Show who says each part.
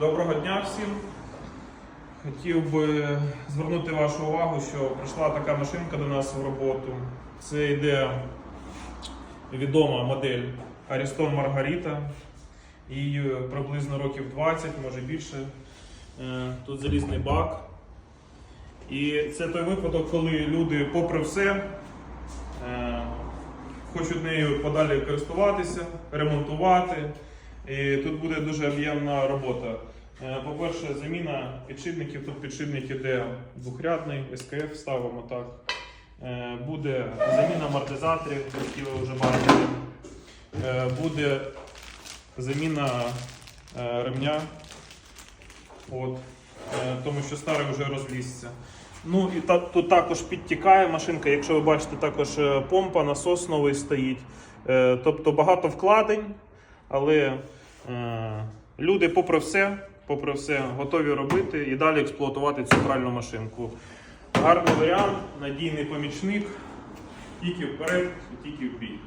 Speaker 1: Доброго дня всім. Хотів би звернути вашу увагу, що прийшла така машинка до нас в роботу. Це йде відома модель Ariston Margarita. Їй приблизно років 20, може більше. Е, Тут залізний бак. І це той випадок, коли люди, попри все, е, хочуть нею подалі користуватися, ремонтувати. І тут буде дуже об'ємна робота. Е, По-перше, заміна підшипників. Тут підшипник іде двохрядний, СКФ ставимо так. Е, Буде заміна амортизаторів, які ви вже бачили. Е, Буде заміна ремня. От. Тому що старий вже розлізся. Ну і та, тут також підтікає машинка, якщо ви бачите, також помпа, насос новий стоїть. Тобто багато вкладень, але е, люди, попри все, попри все, готові робити і далі експлуатувати цю пральну машинку. Гарний варіант, надійний помічник, тільки вперед тільки в бій.